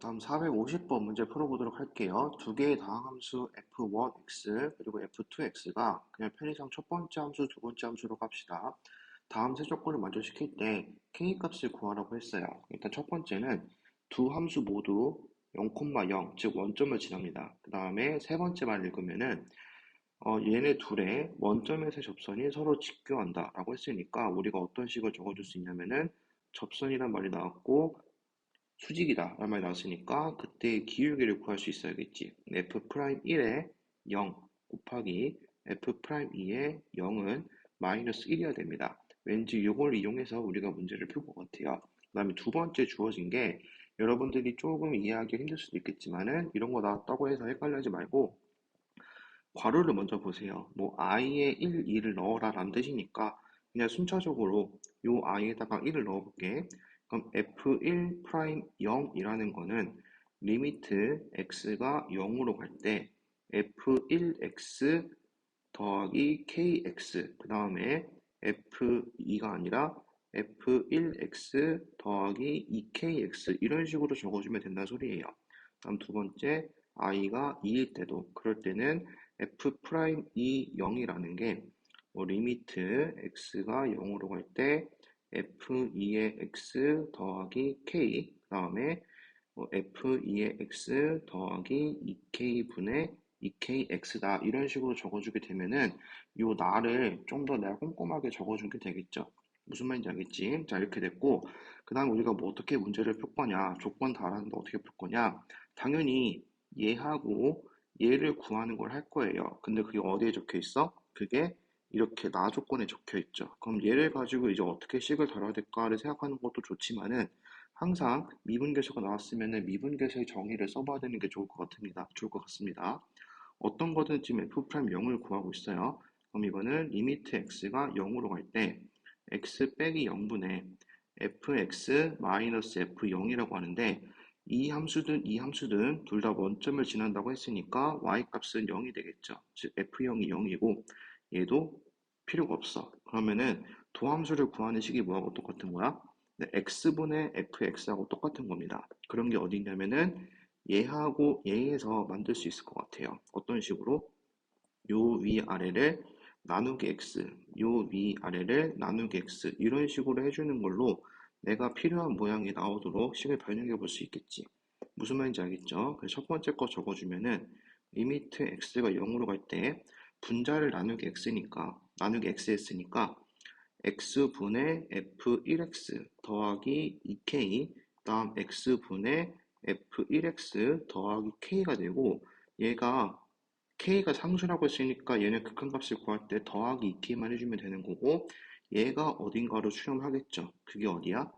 다음 450번 문제 풀어보도록 할게요. 두 개의 다항함수 f1x 그리고 f2x가 그냥 편의상 첫 번째 함수, 두 번째 함수로 갑시다. 다음 세 조건을 만족시킬 때 k 값을 구하라고 했어요. 일단 첫 번째는 두 함수 모두 0,0, 즉 원점을 지납니다. 그 다음에 세 번째 말 읽으면은 어, 얘네 둘의 원점에서 접선이 서로 직교한다 라고 했으니까 우리가 어떤 식으로 적어줄 수 있냐면은 접선이란 말이 나왔고 수직이다 라는 말이 나왔으니까 그때 기울기를 구할 수 있어야겠지 f'1에 0 곱하기 f'2에 0은 마이너스 1이어야 됩니다 왠지 이걸 이용해서 우리가 문제를 풀 것 같아요 그 다음에 두 번째 주어진 게 여러분들이 조금 이해하기 힘들 수도 있겠지만은 이런 거 나왔다고 해서 헷갈려하지 말고 괄호를 먼저 보세요. 뭐 i에 1, 2를 넣어라 라는 뜻이니까 그냥 순차적으로 요 i에다가 1을 넣어볼게. 그럼 f1 프라임 0이라는 거는 리미트 x가 0으로 갈 때 f1x 더하기 kx 그 다음에 f2가 아니라 f1x 더하기 2kx 이런 식으로 적어주면 된다는 소리예요. 다음 두 번째 i가 2일 때도 그럴 때는 f'2 0이라는 게 뭐 리미트 x가 0으로 갈 때 f2의 x 더하기 k 그 다음에 뭐 f2의 x 더하기 2k분의 2kx다 이런 식으로 적어주게 되면은 요 나를 좀 더 내가 꼼꼼하게 적어주게 되겠죠 무슨 말인지 알겠지? 자 이렇게 됐고 그 다음 우리가 뭐 어떻게 문제를 풀 거냐 조건 달았는데 어떻게 풀 거냐 당연히 얘하고 얘를 구하는 걸 할 거예요. 근데 그게 어디에 적혀 있어? 그게 이렇게 나 조건에 적혀 있죠. 그럼 얘를 가지고 이제 어떻게 식을 다뤄야 될까를 생각하는 것도 좋지만은 항상 미분계수가 나왔으면은 미분계수의 정의를 써봐야 되는 게 좋을 것 같습니다. 좋을 것 같습니다. 어떤 거든 지금 f'0을 구하고 있어요. 그럼 이거는 리미트 x가 0으로 갈 때 x 빼기 0분의 fx 마이너스 f0이라고 하는데 이 함수든 이 함수든 둘 다 원점을 지난다고 했으니까 y값은 0이 되겠죠. 즉 f0이 0이고 얘도 필요가 없어. 그러면은 도함수를 구하는 식이 뭐하고 똑같은 거야? 네, x분의 fx하고 똑같은 겁니다. 그런 게 어디 있냐면은 얘하고 얘에서 만들 수 있을 것 같아요. 어떤 식으로? 요 위아래를 나누기 x, 요 위아래를 나누기 x 이런 식으로 해주는 걸로 내가 필요한 모양이 나오도록 식을 변형해 볼 수 있겠지. 무슨 말인지 알겠죠? 첫 번째 거 적어주면은 리미트 x가 0으로 갈 때 분자를 나누기 x니까 나누기 x했으니까 x분의 f1x 더하기 2k 다음 x분의 f1x 더하기 k가 되고 얘가 k가 상수라고 했으니까 얘는 극한값을 구할 때 더하기 2k만 해주면 되는 거고 얘가 어딘가로 수렴하겠죠. 그게 어디야?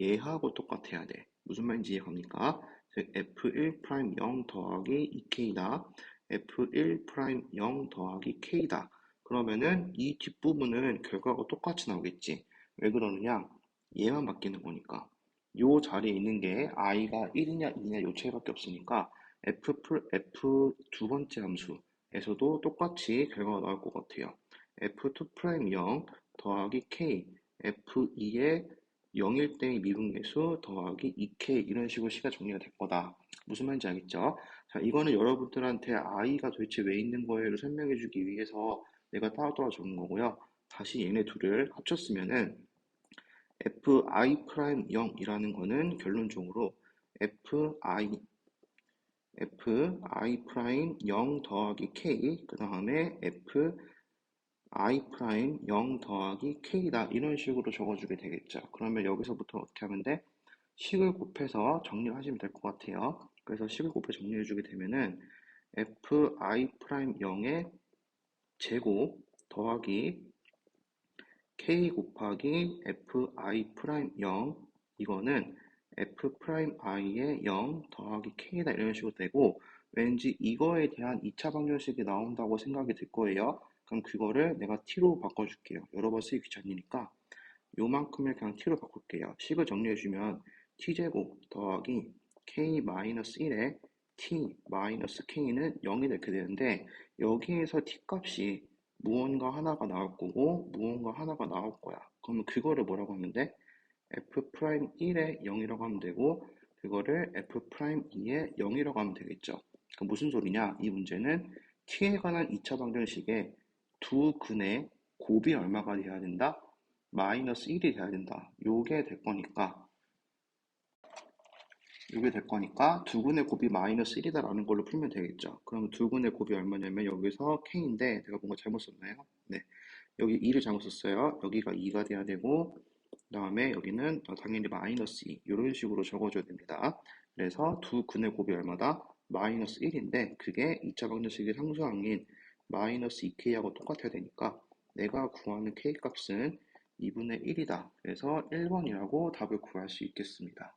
얘하고 똑같아야 돼. 무슨 말인지 이해갑니까? f1' 0 더하기 2k다. F1' 0 더하기 k다. 그러면은 이 뒷부분은 결과가 똑같이 나오겠지. 왜 그러느냐? 얘만 바뀌는 거니까. 요 자리에 있는 게 i가 1이냐 2냐 요 차이밖에 없으니까 f, f 두 번째 함수에서도 똑같이 결과가 나올 것 같아요. f2' 0 더하기 k, f2의 0일 때의 미분계수 더하기 2k 이런 식으로 시가 정리가 될 거다. 무슨 말인지 알겠죠? 자, 이거는 여러분들한테 i가 도대체 왜 있는 거예요를 설명해 주기 위해서 내가 따로따로 적은 거고요. 다시 얘네 둘을 합쳤으면은 fi'0이라는 거는 결론적으로 fi fi'0 더하기 k 그 다음에 f i 프라임 0 더하기 k다 이런 식으로 적어주게 되겠죠. 그러면 여기서부터 어떻게 하면 돼? 식을 곱해서 정리를 하시면 될 것 같아요. 그래서 식을 곱해 정리해 주게 되면은 fi 프라임 0의 제곱 더하기 k 곱하기 fi 프라임 0 이거는 f 프라임 i의 0 더하기 k다 이런 식으로 되고 왠지 이거에 대한 2차 방정식이 나온다고 생각이 들 거예요. 그럼 그거를 내가 t로 바꿔줄게요. 여러 번 쓰기 귀찮으니까 요만큼을 그냥 t로 바꿀게요. 식을 정리해주면 t제곱 더하기 k-1에 t-k는 0이 이렇게 되는데 여기에서 t값이 무언가 하나가 나올 거고 무언가 하나가 나올 거야. 그러면 그거를 뭐라고 돼? f'1에 0이라고 하면 되고 그거를 f'2의 0이라고 하면 되겠죠. 그 무슨 소리냐? 이 문제는 t에 관한 2차 방정식에 두 근의 곱이 얼마가 돼야 된다? 마이너스 1이 돼야 된다. 요게 될 거니까 요게 될 거니까 두 근의 곱이 마이너스 1이다 라는 걸로 풀면 되겠죠. 그럼 두 근의 곱이 얼마냐면 여기서 k인데 내가 뭔가 잘못 썼나요? 네. 여기 2를 잘못 썼어요. 여기가 2가 돼야 되고 그 다음에 여기는 당연히 마이너스 2 이런 식으로 적어줘야 됩니다. 그래서 두 근의 곱이 얼마다? 마이너스 1인데 그게 2차 방정식의 상수항인 마이너스 2k하고 똑같아야 되니까 내가 구하는 k 값은 2분의 1이다. 그래서 1번이라고 답을 구할 수 있겠습니다.